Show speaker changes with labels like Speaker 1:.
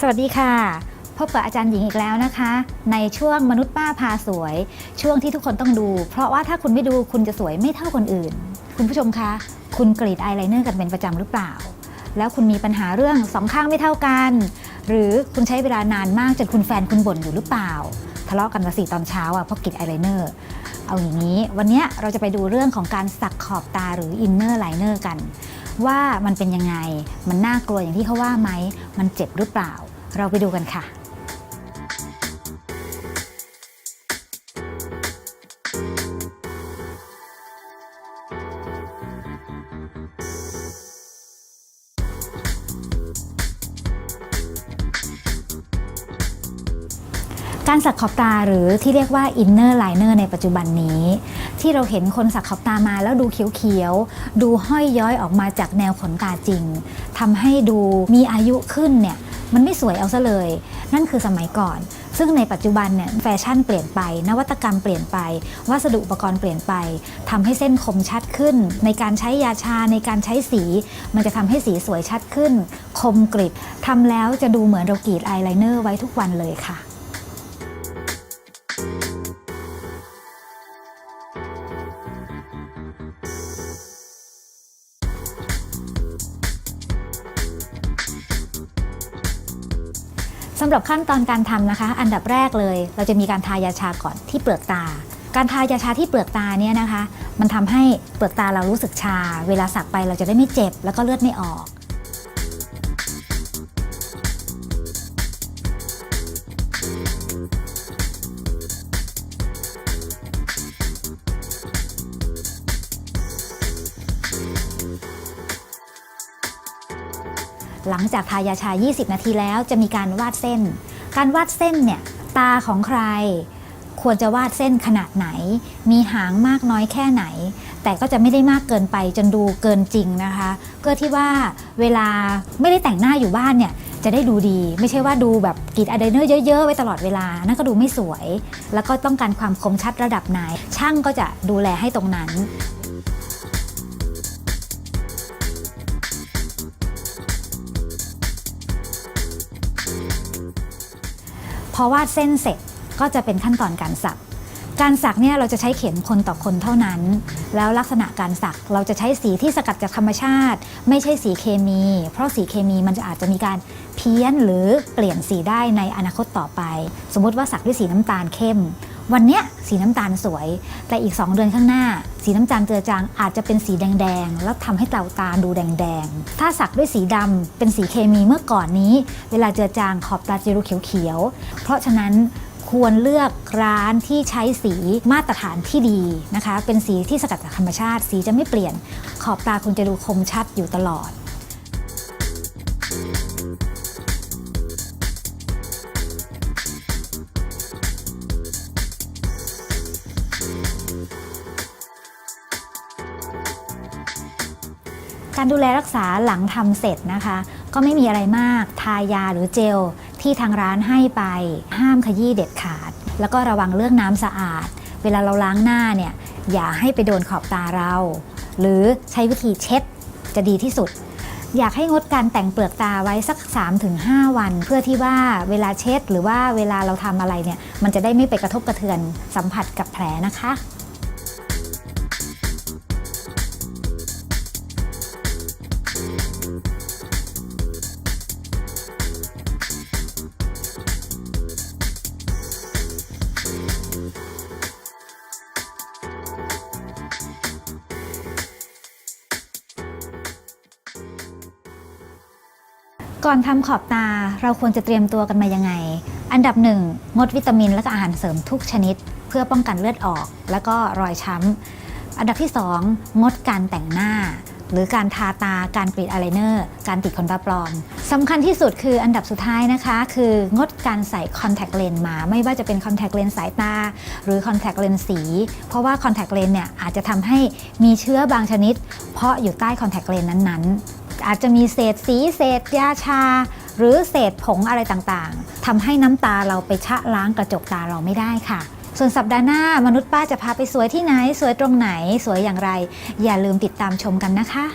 Speaker 1: สวัสดีค่ะ พบกับอาจารย์หญิงอีกแล้วนะคะ ในช่วงมนุษย์ป้าพาสวย ช่วงที่ทุกคนต้องดู เพราะว่าถ้าคุณไม่ดูคุณจะสวยไม่เท่าคนอื่น คุณผู้ชมคะ คุณกรีดอายไลเนอร์กันเป็นประจำหรือเปล่า แล้วคุณมีปัญหาเรื่องสองข้างไม่เท่ากัน หรือคุณใช้เวลานานมากจนคุณแฟนคุณบ่นอยู่หรือเปล่า ทะเลาะกันมาสี่ตอนเช้าอะเพราะกรีดอายไลเนอร์เอาอย่างนี้ วันนี้เราจะไปดูเรื่องของการสักขอบตาหรืออินเนอร์ไลเนอร์กันว่ามันเป็นยังไง มันน่ากลัวอย่างที่เขาว่าไหม มันเจ็บหรือเปล่า เราไปดูกันค่ะการสักขอบตาหรือที่เรียกว่า inner liner ในปัจจุบันนี้ ที่เราเห็นคนสักขอบตามาแล้วดูเขียวๆ ดูห้อยย้อยออกมาจากแนวขนตาจริงทำให้ดูมีอายุขึ้นเนี่ย มันไม่สวยเอาซะเลย นั่นคือสมัยก่อน ซึ่งในปัจจุบันเนี่ยแฟชั่นเปลี่ยนไป นวัตกรรมเปลี่ยนไป วัสดุอุปกรณ์เปลี่ยนไปทำให้เส้นคมชัดขึ้น ในการใช้ยาชาในการใช้สี มันจะทำให้สีสวยชัดขึ้น คมกริบทำแล้วจะดูเหมือนเรากรีดอายไลเนอร์ไว้ทุกวันเลยค่ะ สำหรับขั้นตอนการทำนะคะ อันดับแรกเลย เราจะมีการทายาชาก่อนที่เปลือกตา การทายาชาที่เปลือกตาเนี่ยนะคะ มันทำให้เปลือกตาเรารู้สึกชา เวลาสักไปเราจะได้ไม่เจ็บ แล้วก็เลือดไม่ออก หลังจากทายาชา 20 นาทีแล้วจะมีการวาดเส้น การวาดเส้นเนี่ยตาของใครควรจะวาดเส้นขนาดไหน มีหางมากน้อยแค่ไหน แต่ก็จะไม่ได้มากเกินไปจนดูเกินจริงนะคะ เพื่อที่ว่าเวลาไม่ได้แต่งหน้าอยู่บ้านเนี่ยจะได้ดูดี ไม่ใช่ว่าดูแบบกรีดอายไลเนอร์เยอะ ๆ ไว้ตลอดเวลา นั่นก็ดูไม่สวย แล้วก็ต้องการความคมชัดระดับไหน ช่างก็จะดูแลให้ตรงนั้น พอวาดเส้นเสร็จก็จะเป็นขั้นตอนการสัก การสักเนี่ยเราจะใช้เข็มคนต่อคนเท่านั้น แล้วลักษณะการสักเราจะใช้สีที่สกัดจากธรรมชาติ ไม่ใช่สีเคมี เพราะสีเคมีมันจะอาจจะมีการเพี้ยนหรือเปลี่ยนสีได้ในอนาคตต่อไป สมมติว่าสักด้วยสีน้ำตาลเข้ม วันเนี้ยสีน้ำตาลสวย แต่อีก 2 เดือนข้างหน้า สีน้ำตาลเจือจางอาจจะเป็นสีแดงๆ แล้วทำให้เตาตาดูแดงๆ ถ้าสักด้วยสีดำเป็นสีเคมีเมื่อก่อนนี้ เวลาเจือจางขอบตาจะดูเขียวๆ เพราะฉะนั้นควรเลือกร้านที่ใช้สีมาตรฐานที่ดีนะคะ เป็นสีที่สกัดจากธรรมชาติ สีจะไม่เปลี่ยน ขอบตาคุณจะดูคมชัดอยู่ตลอด การดูแลรักษาหลังทำเสร็จนะคะ ก็ไม่มีอะไรมาก ทายาหรือเจลที่ทางร้านให้ไป ห้ามขยี้เด็ดขาด แล้วก็ระวังเรื่องน้ำสะอาด เวลาเราล้างหน้าเนี่ยอย่าให้ไปโดนขอบตาเรา หรือใช้วิธีเช็ดจะดีที่สุด อยากให้งดการแต่งเปลือกตาไว้สัก 3-5 วัน เพื่อที่ว่าเวลาเช็ดหรือว่าเวลาเราทำอะไรเนี่ยมันจะได้ไม่ไปกระทบกระเทือนสัมผัสกับแผลนะคะ ก่อนทำขอบตาเราควรจะเตรียมตัวกันมายังไง อันดับหนึ่งงดวิตามินและก็อาหารเสริมทุกชนิด เพื่อป้องกันเลือดออก แล้วก็รอยช้ำ อันดับที่ 2 งดการแต่งหน้า หรือการทาตาการกรีดอายไลเนอร์ การติดขนตาปลอมสำคัญที่สุดคืออันดับสุดท้ายนะคะ คืองดการใส่คอนแทคเลนส์มา ไม่ว่าจะเป็นคอนแทคเลนส์สายตา หรือคอนแทคเลนส์สี เพราะว่าคอนแทคเลนส์เนี่ยอาจจะทำให้มีเชื้อบางชนิด เพาะอยู่ใต้คอนแทคเลนส์นั้นๆ อาจจะมีเศษสีเศษยาชา หรือเศษผงอะไรต่างๆทำให้น้ำตาเราไปชะล้างกระจกตาเราไม่ได้ค่ะ ส่วนสัปดาห์หน้ามนุษย์ป้าจะพาไปสวยที่ไหน สวยตรงไหน สวยอย่างไร อย่าลืมติดตามชมกันนะคะ